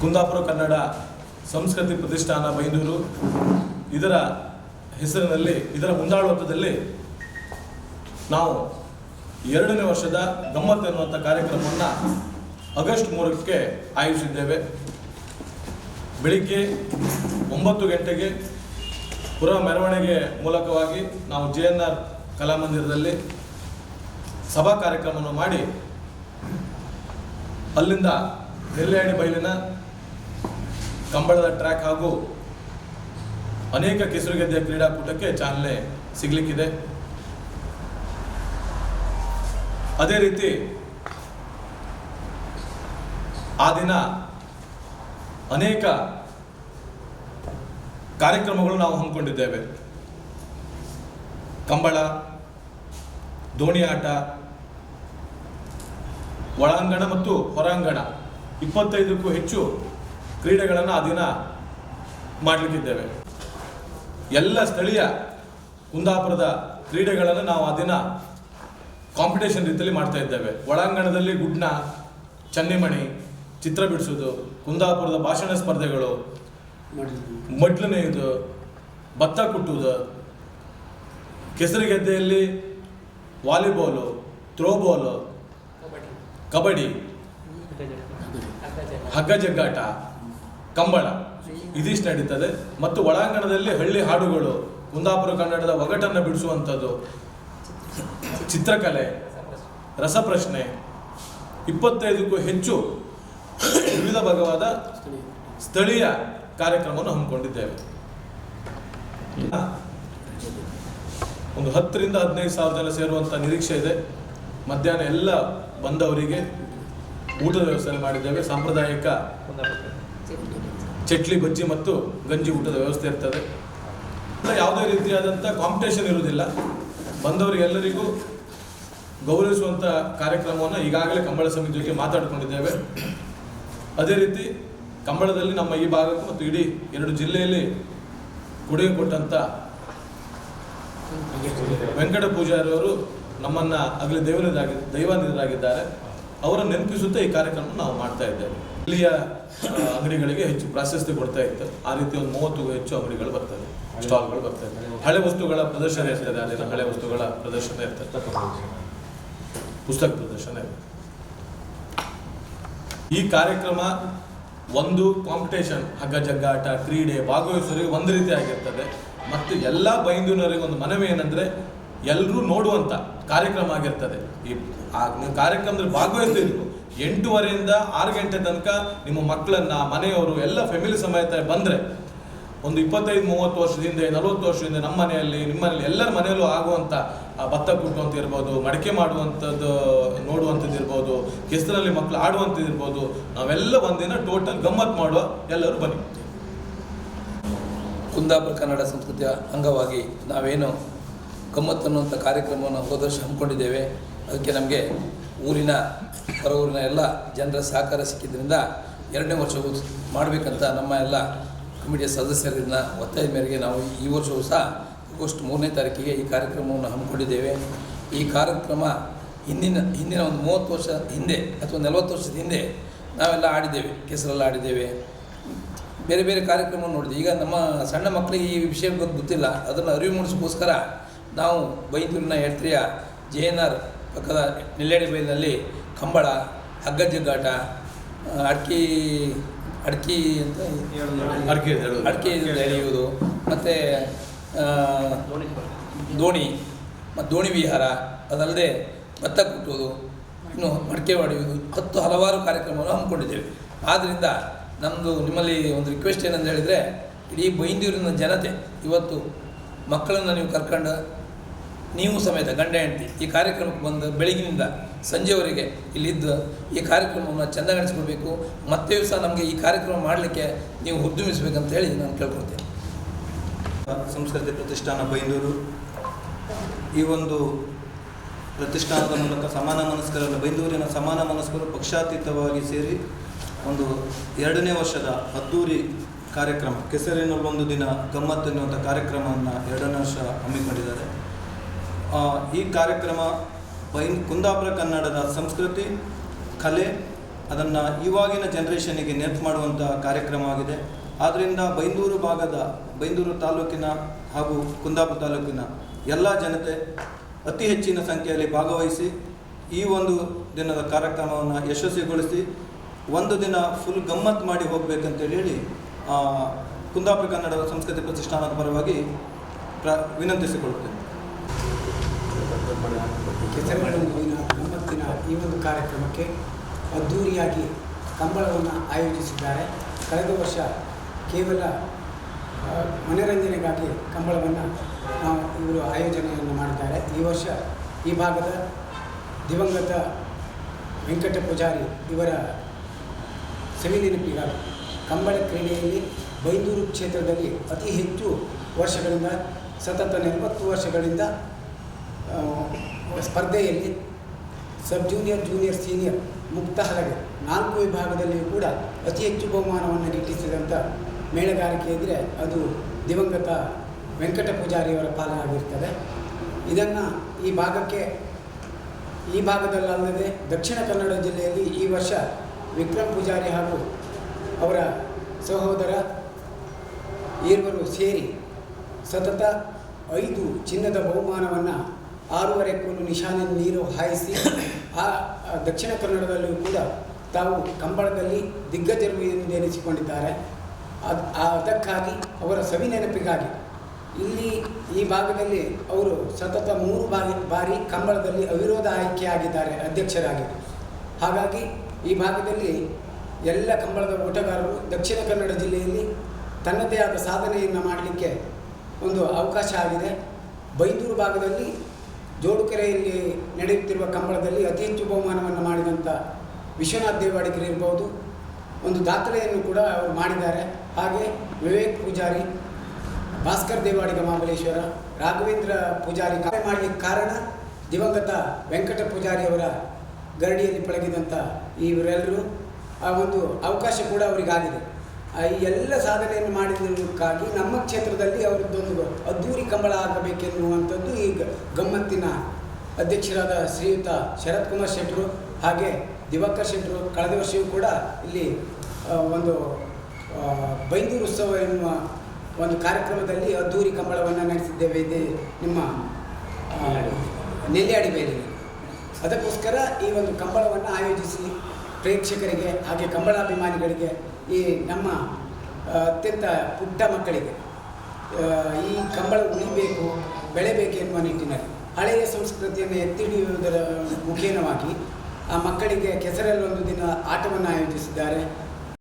ಕುಂದಾಪುರ ಕನ್ನಡ ಸಂಸ್ಕೃತಿ ಪ್ರತಿಷ್ಠಾನ ಬೈಂದೂರು ಇದರ ಹೆಸರಿನಲ್ಲಿ, ಇದರ ಮುಂದಾಳತ್ವದಲ್ಲಿ ನಾವು ಎರಡನೇ ವರ್ಷದ ಗಮ್ಮತ್ತು ಎನ್ನುವಂಥ ಕಾರ್ಯಕ್ರಮವನ್ನು ಆಗಸ್ಟ್ ಮೂರಕ್ಕೆ ಆಯೋಜಿಸಿದ್ದೇವೆ. ಬೆಳಿಗ್ಗೆ ಒಂಬತ್ತು ಗಂಟೆಗೆ ಪುರ ಮೆರವಣಿಗೆ ಮೂಲಕವಾಗಿ ನಾವು ಜೆ ಎನ್ ಆರ್ ಕಲಾಮಂದಿರದಲ್ಲಿ ಸಭಾ ಕಾರ್ಯಕ್ರಮವನ್ನು ಮಾಡಿ, ಅಲ್ಲಿಂದ ನೆಲ್ಯಾಡಿ ಬಯಲಿನ ಕಂಬಳದ ಟ್ರ್ಯಾಕ್ ಹಾಗೂ ಅನೇಕ ಕೆಸರುಗೆದ್ದೆಯ ಕ್ರೀಡಾಕೂಟಕ್ಕೆ ಚಾಲನೆ ಸಿಗಲಿಕ್ಕಿದೆ. ಅದೇ ರೀತಿ ಆ ದಿನ ಅನೇಕ ಕಾರ್ಯಕ್ರಮಗಳು ನಾವು ಹಮ್ಮಿಕೊಂಡಿದ್ದೇವೆ. ಕಂಬಳ ದೋಣಿ ಆಟ ಒಳಾಂಗಣ ಮತ್ತು ಹೊರಾಂಗಣ. ಇಪ್ಪತ್ತೈದಕ್ಕೂ ಹೆಚ್ಚು ಕ್ರೀಡೆಗಳನ್ನು ಆ ದಿನ ಮಾಡಲಿಕ್ಕಿದ್ದೇವೆ. ಎಲ್ಲ ಸ್ಥಳೀಯ ಕುಂದಾಪುರದ ಕ್ರೀಡೆಗಳನ್ನು ನಾವು ಆ ದಿನ ಕಾಂಪಿಟೇಷನ್ ರೀತಿಯಲ್ಲಿ ಮಾಡ್ತಾ ಇದ್ದೇವೆ. ಒಳಾಂಗಣದಲ್ಲಿ ಗುಡ್ನ, ಚನ್ನಿಮಣಿ, ಚಿತ್ರ ಬಿಡಿಸೋದು ಕುಂದಾಪುರದ ಭಾಷಣ ಸ್ಪರ್ಧೆಗಳು ಮಡ್ಲು ನೇಯ್ದು ಭತ್ತ ಕುಟ್ಟುವುದು, ಕೆಸರುಗೆದ್ದೆಯಲ್ಲಿ ವಾಲಿಬಾಲು, ಥ್ರೋಬಾಲು, ಕಬಡ್ಡಿ ಹಗ್ಗ ಜಗ್ಗಾಟ ಕಂಬಳ. ಇದಿಷ್ಟು ನಡೀತದೆ. ಮತ್ತು ಒಳಾಂಗಣದಲ್ಲಿ ಹಳ್ಳಿ ಹಾಡುಗಳು, ಕುಂದಾಪುರ ಕನ್ನಡದ ಒಗಟನ್ನು ಬಿಡಿಸುವಂಥದ್ದು. ಚಿತ್ರಕಲೆ, ರಸಪ್ರಶ್ನೆ, ಇಪ್ಪತ್ತೈದಕ್ಕೂ ಹೆಚ್ಚು ವಿವಿಧ ಭಾಗವಾದ ಸ್ಥಳೀಯ ಕಾರ್ಯಕ್ರಮವನ್ನು ಹಮ್ಮಿಕೊಂಡಿದ್ದೇವೆ. ಒಂದು ಹತ್ತರಿಂದ ಹದಿನೈದು ಸಾವಿರ ಜನ ಸೇರುವಂಥ ನಿರೀಕ್ಷೆ ಇದೆ. ಮಧ್ಯಾಹ್ನ ಎಲ್ಲ ಬಂದವರಿಗೆ ಊಟದ ವ್ಯವಸ್ಥೆ ಮಾಡಿದ್ದೇವೆ. ಸಾಂಪ್ರದಾಯಿಕ ಚಟ್ಲಿ, ಬಜ್ಜಿ ಮತ್ತು ಗಂಜಿ ಊಟದ ವ್ಯವಸ್ಥೆ ಇರ್ತದೆ. ಯಾವುದೇ ರೀತಿಯಾದಂಥ ಕಾಂಪಿಟೇಷನ್ ಇರುವುದಿಲ್ಲ. ಬಂದವರಿಗೆಲ್ಲರಿಗೂ ಗೌರವಿಸುವಂಥ ಕಾರ್ಯಕ್ರಮವನ್ನು ಈಗಾಗಲೇ ಕಂಬಳ ಸಮಿತಿ ಜೊತೆ ಮಾತಾಡಿಕೊಂಡಿದ್ದೇವೆ. ಅದೇ ರೀತಿ ಕಂಬಳದಲ್ಲಿ ನಮ್ಮ ಈ ಭಾಗಕ್ಕೂ ಮತ್ತು ಇಡೀ ಎರಡು ಜಿಲ್ಲೆಯಲ್ಲಿ ಕೊಡುಗೆ ಕೊಟ್ಟಂಥ ವೆಂಕಟ ಪೂಜಾರಿಯವರು ನಮ್ಮನ್ನು ಆಗಲೇ ದೇವರಾಗಿ ದೈವಾನಿಧರಾಗಿದ್ದಾರೆ. ಅವರನ್ನು ನೆನಪಿಸುತ್ತಾ ಈ ಕಾರ್ಯಕ್ರಮ ನಾವು ಮಾಡ್ತಾ ಇದ್ದೇವೆ. ಇಲ್ಲಿಯ ಅಂಗಡಿಗಳಿಗೆ ಹೆಚ್ಚು ಪ್ರಾಶಸ್ತ್ಯ ಕೊಡ್ತಾ ಇತ್ತು. ಆ ರೀತಿ ಒಂದು ಮೂವತ್ತಕ್ಕೂ ಹೆಚ್ಚು ಅಂಗಡಿಗಳು ಬರ್ತವೆ. ಸ್ಟಾಲ್ಗಳು ಬರ್ತವೆ. ಹಳೆ ವಸ್ತುಗಳ ಪ್ರದರ್ಶನ ಇರ್ತದೆ. ಅಲ್ಲಿನ ಹಳೆ ವಸ್ತುಗಳ ಪ್ರದರ್ಶನ ಇರ್ತದೆ. ಪುಸ್ತಕ ಪ್ರದರ್ಶನ ಇದೆ ಈ ಕಾರ್ಯಕ್ರಮ ಒಂದು ಕಾಂಪಿಟೇಷನ್ ಹಗ್ಗ ಜಗ್ಗಾಟ ಕ್ರೀಡೆ ಭಾಗವಹಿಸೋರಿಗೆ ಒಂದು ರೀತಿ ಆಗಿರ್ತದೆ. ಮತ್ತು ಎಲ್ಲ ಬೈಂದೂನವರಿಗೆ ಒಂದು ಮನವಿ ಏನಂದ್ರೆ, ಎಲ್ಲರೂ ನೋಡುವಂತ ಕಾರ್ಯಕ್ರಮ ಆಗಿರ್ತದೆ. ಈ ಕಾರ್ಯಕ್ರಮದಲ್ಲಿ ಭಾಗವಹಿಸ್ತಿದ್ರು. ಎಂಟೂವರೆಯಿಂದ ಆರು ಗಂಟೆ ತನಕ ನಿಮ್ಮ ಮಕ್ಕಳನ್ನ, ಮನೆಯವರು, ಎಲ್ಲ ಫ್ಯಾಮಿಲಿ ಸಮೇತ ಬಂದ್ರೆ ಒಂದು ಇಪ್ಪತ್ತೈದು, ಮೂವತ್ತು ವರ್ಷದಿಂದ, ನಲವತ್ತು ವರ್ಷದಿಂದ ನಮ್ಮ ಮನೆಯಲ್ಲಿ ನಿಮ್ಮಲ್ಲಿ ಎಲ್ಲರ ಮನೆಯಲ್ಲೂ ಆಗುವಂಥ ಭತ್ತ ಕುಟ್ಟುವಂತ ಇರ್ಬೋದು ಮಡಿಕೆ ಮಾಡುವಂಥದ್ದು ನೋಡುವಂಥದ್ದು ಇರ್ಬೋದು, ಕೆಸರಲ್ಲಿ ಮಕ್ಕಳು ಆಡುವಂಥದ್ದು ಇರ್ಬೋದು, ನಾವೆಲ್ಲ ಒಂದಿನ ಟೋಟಲ್ ಗಮ್ಮತ್ ಮಾಡುವ ಎಲ್ಲರೂ ಬನ್ನಿ. ಕುಂದಾಪುರ ಕನ್ನಡ ಸಂಸ್ಕೃತಿಯ ಅಂಗವಾಗಿ ನಾವೇನು ಗಮ್ಮತ್ತು ಅನ್ನುವಂಥ ಕಾರ್ಯಕ್ರಮವನ್ನು ಹೋದ ವರ್ಷ ಹಮ್ಮಿಕೊಂಡಿದ್ದೇವೆ, ಅದಕ್ಕೆ ನಮಗೆ ಊರಿನ ಹೊರ ಊರಿನ ಎಲ್ಲ ಜನರ ಸಹಕಾರ ಸಿಕ್ಕಿದ್ದರಿಂದ ಎರಡನೇ ವರ್ಷವೂ ಮಾಡಬೇಕಂತ ನಮ್ಮ ಎಲ್ಲ ಕಮಿಟಿಯ ಸದಸ್ಯರಿಂದ ಒತ್ತಾಯದ ಮೇರೆಗೆ ನಾವು ಈ ವರ್ಷವೂ ಸಹ ಆಗಸ್ಟ್ ಮೂರನೇ ತಾರೀಕಿಗೆ ಈ ಕಾರ್ಯಕ್ರಮವನ್ನು ಹಮ್ಮಿಕೊಂಡಿದ್ದೇವೆ. ಈ ಕಾರ್ಯಕ್ರಮ ಹಿಂದಿನ ಹಿಂದಿನ ಒಂದು ಮೂವತ್ತು ವರ್ಷ ಹಿಂದೆ ಅಥವಾ ನಲವತ್ತು ವರ್ಷದ ಹಿಂದೆ ನಾವೆಲ್ಲ ಆಡಿದ್ದೇವೆ, ಕೆಸರೆಲ್ಲ ಆಡಿದ್ದೇವೆ. ಬೇರೆ ಬೇರೆ ಕಾರ್ಯಕ್ರಮ ನೋಡಿದ್ವಿ ಈಗ ನಮ್ಮ ಸಣ್ಣ ಮಕ್ಕಳಿಗೆ ಈ ವಿಷಯ ಗೊತ್ತಿಲ್ಲ. ಅದನ್ನು ಅರಿವು ಮೂಡಿಸೋಕ್ಕೋಸ್ಕರ ನಾವು ಬೈದೂರಿನ ಹೆತ್ರಿಯ ಜೆ ಎನ್ ಆರ್ ಪಕ್ಕದ ನೆಲ್ಯಾಡಿ ಬೈಲಿನಲ್ಲಿ ಕಂಬಳ ಹಗ್ಗ ಜಗ್ಗಾಟ ಅಡ್ಕಿ ಅಡ್ಕಿ ಅಂತ ಅಡ್ಕಿ ಹೇಳೋದು. ಅಡಿಕೆ ಎಳೆಯುವುದು ಮತ್ತು ದೋಣಿ ಮತ್ತು ದೋಣಿ ವಿಹಾರ ಅದಲ್ಲದೆ ಭತ್ತ ಕುಟ್ಟುವುದು ಇನ್ನು ಮಡಿಕೆ ಹೊಡೆಯುವುದು ಹತ್ತು ಹಲವಾರು ಕಾರ್ಯಕ್ರಮಗಳು ಹಮ್ಮಿಕೊಂಡಿದ್ದೇವೆ ಆದ್ದರಿಂದ ನಮ್ಮದು ನಿಮ್ಮಲ್ಲಿ ಒಂದು ರಿಕ್ವೆಸ್ಟ್ ಏನಂತ ಹೇಳಿದರೆ ಇಡೀ ಬೈಂದೂರಿನ ಜನತೆ ಇವತ್ತು ಮಕ್ಕಳನ್ನು ನೀವು ಕರ್ಕೊಂಡು ನೀವು ಸಮೇತ ಗಂಡ ಹೆಂಡತಿ ಈ ಕಾರ್ಯಕ್ರಮಕ್ಕೆ ಬಂದು ಬೆಳಗಿನಿಂದ ಸಂಜೆವರೆಗೆ ಇಲ್ಲಿದ್ದು ಈ ಕಾರ್ಯಕ್ರಮವನ್ನು ಚೆಂದಗಾಣಿಸ್ಕೊಳ್ಬೇಕು ಮತ್ತೆ ಸಹ ನಮಗೆ ಈ ಕಾರ್ಯಕ್ರಮ ಮಾಡಲಿಕ್ಕೆ ನೀವು ಉದ್ಯಮಿಸಬೇಕಂತ ಹೇಳಿ ನಾನು ಕೇಳ್ಕೊಳ್ತೇನೆ. ಸಂಸ್ಕೃತಿ ಪ್ರತಿಷ್ಠಾನ ಬೈಂದೂರು. ಈ ಒಂದು ಪ್ರತಿಷ್ಠಾನದ ಮೂಲಕ ಸಮಾನ ಮನಸ್ಕರನ್ನು ಬೈಂದೂರಿನ ಸಮಾನ ಮನಸ್ಕರು ಪಕ್ಷಾತೀತವಾಗಿ ಸೇರಿ ಒಂದು ಎರಡನೇ ವರ್ಷದ ಅದ್ದೂರಿ ಕಾರ್ಯಕ್ರಮ ಕೆಸರಿನಲ್ಲೊಂದು ದಿನ ಗಮ್ಮತ್ತು ಎನ್ನುವಂಥ ಕಾರ್ಯಕ್ರಮವನ್ನು ಎರಡನೇ ವರ್ಷ ಹಮ್ಮಿಕೊಂಡಿದ್ದಾರೆ. ಈ ಕಾರ್ಯಕ್ರಮ ಬೈನ್ ಕುಂದಾಪುರ ಕನ್ನಡದ ಸಂಸ್ಕೃತಿ, ಕಲೆ, ಅದನ್ನು ಇವಾಗಿನ ಜನ್ರೇಷನಿಗೆ ನೆನಪು ಮಾಡುವಂಥ ಕಾರ್ಯಕ್ರಮ ಆಗಿದೆ. ಆದ್ದರಿಂದ ಬೈಂದೂರು ಭಾಗದ, ಬೈಂದೂರು ತಾಲೂಕಿನ ಹಾಗೂ ಕುಂದಾಪುರ ತಾಲೂಕಿನ ಎಲ್ಲ ಜನತೆ ಅತಿ ಹೆಚ್ಚಿನ ಸಂಖ್ಯೆಯಲ್ಲಿ ಭಾಗವಹಿಸಿ ಈ ಒಂದು ದಿನದ ಕಾರ್ಯಕ್ರಮವನ್ನು ಯಶಸ್ವಿಗೊಳಿಸಿ ಒಂದು ದಿನ ಫುಲ್ ಗಮ್ಮತ್ತು ಮಾಡಿ ಹೋಗ್ಬೇಕಂತೇಳಿ ಹೇಳಿ ಕುಂದಾಪುರ ಕನ್ನಡ ಸಂಸ್ಕೃತಿ ಪ್ರತಿಷ್ಠಾನದ ಪರವಾಗಿ ಪ್ರ, ವಿನಂತಿಸಿಕೊಳ್ಳುತ್ತೇನೆ. ಗಮ್ಮತ್ತಿನ ಈ ಒಂದು ಕಾರ್ಯಕ್ರಮಕ್ಕೆ ಅದ್ಧೂರಿಯಾಗಿ ಕಂಬಳವನ್ನು ಆಯೋಜಿಸಿದ್ದಾರೆ. ಕಳೆದ ವರ್ಷ ಕೇವಲ ಮನೋರಂಜನೆಗಾಗಿ ಕಂಬಳವನ್ನು ನಾವು ಇವರು ಆಯೋಜನೆಯನ್ನು ಮಾಡಿದ್ದಾರೆ. ಈ ವರ್ಷ ಈ ಭಾಗದ ದಿವಂಗತ ವೆಂಕಟ ಪೂಜಾರಿ ಇವರ ಸವಿನೆನಪಿಗಾಗಿ ಕಂಬಳ ಕ್ರೀಡೆಯಲ್ಲಿ ಬೈಂದೂರು ಕ್ಷೇತ್ರದಲ್ಲಿ ಅತಿ ಹೆಚ್ಚು ವರ್ಷಗಳಿಂದ, ಸತತ ನಲವತ್ತು ವರ್ಷಗಳಿಂದ ಸ್ಪರ್ಧೆಯಲ್ಲಿ ಸಬ್ ಜೂನಿಯರ್ ಜೂನಿಯರ್, ಸೀನಿಯರ್ ಮುಕ್ತ ಹಲಗೆ. ನಾಲ್ಕು ವಿಭಾಗದಲ್ಲಿಯೂ ಕೂಡ ಅತಿ ಹೆಚ್ಚು ಬಹುಮಾನವನ್ನು ಗಿಟ್ಟಿಸಿದಂಥ ಮೇಳಗಾರಿಕೆ ಇದ್ದರೆ ಅದು ದಿವಂಗತ ವೆಂಕಟ ಪೂಜಾರಿಯವರ ಪಾಲನಾಗಿರ್ತದೆ ಇದನ್ನು ಈ ಭಾಗಕ್ಕೆ, ಈ ಭಾಗದಲ್ಲಲ್ಲದೆ ದಕ್ಷಿಣ ಕನ್ನಡ ಜಿಲ್ಲೆಯಲ್ಲಿ ಈ ವರ್ಷ ವಿಕ್ರಮ್ ಪೂಜಾರಿ ಹಾಗೂ ಅವರ ಸಹೋದರ ಇರುವರು ಸೇರಿ ಸತತ ಐದು ಚಿನ್ನದ ಬಹುಮಾನವನ್ನು ಆರೂವರೆ ಕೂಲು ನಿಶಾನೆ ನೀರು ಹಾಯಿಸಿ, ಆ ದಕ್ಷಿಣ ಕನ್ನಡದಲ್ಲೂ ಕೂಡ ತಾವು ಕಂಬಳದಲ್ಲಿ ದಿಗ್ಗಜರು ಎನಿಸಿಕೊಂಡಿದ್ದಾರೆ. ಅದು ಅದಕ್ಕಾಗಿ ಅವರ ಸವಿ ನೆನಪಿಗಾಗಿ ಇಲ್ಲಿ ಈ ಭಾಗದಲ್ಲಿ ಅವರು ಸತತ ಮೂರು ಬಾರಿ ಬಾರಿ ಕಂಬಳದಲ್ಲಿ ಅವಿರೋಧ ಆಯ್ಕೆಯಾಗಿದ್ದಾರೆ, ಅಧ್ಯಕ್ಷರಾಗಿ. ಹಾಗಾಗಿ ಈ ಭಾಗದಲ್ಲಿ ಎಲ್ಲ ಕಂಬಳದ ಓಟಗಾರರು ದಕ್ಷಿಣ ಕನ್ನಡ ಜಿಲ್ಲೆಯಲ್ಲಿ ತನ್ನದೇ ಆದ ಸಾಧನೆಯನ್ನು ಮಾಡಲಿಕ್ಕೆ ಒಂದು ಅವಕಾಶ ಆಗಿದೆ. ಬೈಂದೂರು ಭಾಗದಲ್ಲಿ ಜೋಡುಕೆರೆಯಲ್ಲಿ ನಡೆಯುತ್ತಿರುವ ಕಂಬಳದಲ್ಲಿ ಅತಿ ಹೆಚ್ಚು ಬಹುಮಾನವನ್ನು ಮಾಡಿದಂಥ ವಿಶ್ವನಾಥ್ ದೇವಾಡಿಗರು ಇರ್ಬೋದು. ಒಂದು ದಾಖಲೆಯನ್ನು ಕೂಡ ಅವರು ಮಾಡಿದ್ದಾರೆ. ಹಾಗೆ ವಿವೇಕ್ ಪೂಜಾರಿ, ಭಾಸ್ಕರ್ ದೇವಾಡಿಗ ಮಹಾಬಲೇಶ್ವರ ರಾಘವೇಂದ್ರ ಪೂಜಾರಿ ಕಾರ್ಯ ಮಾಡಲಿಕ್ಕೆ ಕಾರಣ ದಿವಂಗತ ವೆಂಕಟ ಪೂಜಾರಿ ಅವರ ಗರಡಿಯಲ್ಲಿ ಪಳಗಿದಂಥ ಇವರೆಲ್ಲರೂ ಆ ಒಂದು ಅವಕಾಶ ಕೂಡ ಅವರಿಗಾಗಿದೆ. ಈ ಎಲ್ಲ ಸಾಧನೆಯನ್ನು ಮಾಡಿದಕ್ಕಾಗಿ ನಮ್ಮ ಕ್ಷೇತ್ರದಲ್ಲಿ ಅವರದ್ದೊಂದು ಅದ್ದೂರಿ ಕಂಬಳ ಆಗಬೇಕೆನ್ನುವಂಥದ್ದು ಈ ಗಮ್ಮತ್ತಿನ ಅಧ್ಯಕ್ಷರಾದ ಶ್ರೀಯುತ ಶರತ್ ಕುಮಾರ್ ಶೆಟ್ಟರು ಹಾಗೆ ದಿವಾಕರ್ ಶೆಟ್ಟರು ಕಳೆದ ವರ್ಷವೂ ಕೂಡ ಇಲ್ಲಿ ಒಂದು ಬೈಂದೂರು ಉತ್ಸವ ಎನ್ನುವ ಒಂದು ಕಾರ್ಯಕ್ರಮದಲ್ಲಿ ಅದ್ದೂರಿ ಕಂಬಳವನ್ನು ನಡೆಸಿದ್ದೇವೆ ಇದೆ ನಿಮ್ಮ ನೆಲ್ಯಾಡಿ ಬೈಲಿನಲ್ಲಿ ಅದಕ್ಕೋಸ್ಕರ ಈ ಒಂದು ಕಂಬಳವನ್ನು ಆಯೋಜಿಸಿ ಪ್ರೇಕ್ಷಕರಿಗೆ ಹಾಗೆ ಕಂಬಳಾಭಿಮಾನಿಗಳಿಗೆ ಈ ನಮ್ಮ ಅತ್ಯಂತ ಪುಟ್ಟ ಮಕ್ಕಳಿಗೆ ಈ ಕಂಬಳ ಉಳಿಬೇಕು, ಬೆಳೆಬೇಕು ಎನ್ನುವ ನಿಟ್ಟಿನಲ್ಲಿ, ಹಳೆಯ ಸಂಸ್ಕೃತಿಯನ್ನು ಎತ್ತಿಡಿಯುವುದರ ಮುಖೇನವಾಗಿ ಆ ಮಕ್ಕಳಿಗೆ ಕೆಸರಲ್ಲಿ ಒಂದು ದಿನ ಆಟವನ್ನು ಆಯೋಜಿಸಿದ್ದಾರೆ.